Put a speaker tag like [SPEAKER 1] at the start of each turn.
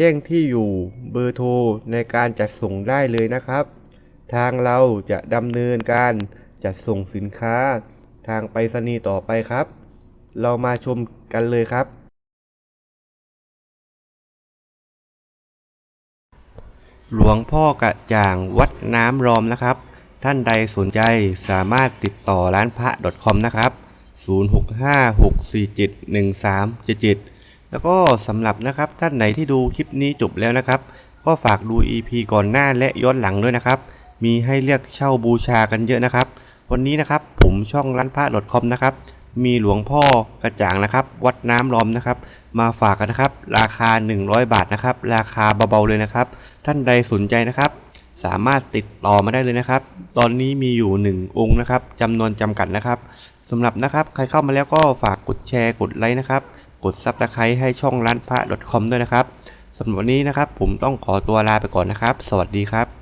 [SPEAKER 1] จ้งที่อยู่เบอร์โทรในการจัดส่งได้เลยนะครับ ทางเราจะดำเนินการจัดส่งสินค้า ทางไปรษณีย์ต่อไปครับ เรามาชมกันเลยครับ หลวงพ่อกระจ่างวัดน้ำรอมนะครับ ท่านใดสนใจสามารถติดต่อร้านพระ .com นะครับ 0656471377 แล้วก็สำหรับนะครับท่านไหนที่ดูคลิปนี้จบแล้วนะครับ ก็ฝากดู EP ก่อนหน้าและย้อนหลังด้วยนะครับ มีให้เลือกเช่าบูชากันเยอะนะครับ วันนี้นะครับผมช่องร้านพระ .com นะครับมีหลวงพ่อกระจ่างนะครับ วัดน้ำล้อมนะครับ มาฝากกันนะครับ ราคา 100 บาทนะครับ ราคาเบาๆเลยนะครับ ท่านใดสนใจนะครับ สามารถติดต่อมาได้เลยนะครับ ตอนนี้มีอยู่ 1 องค์นะครับจำนวนจำกัดนะครับสำหรับนะครับใครเข้ามาแล้วก็ฝากกดแชร์กดไลค์นะครับ กดซับสไครต์ให้ช่องร้านพระ .com ด้วยนะครับสำหรับวันนี้นะครับ ผมต้องขอตัวลาไปก่อนนะครับ สวัสดีครับ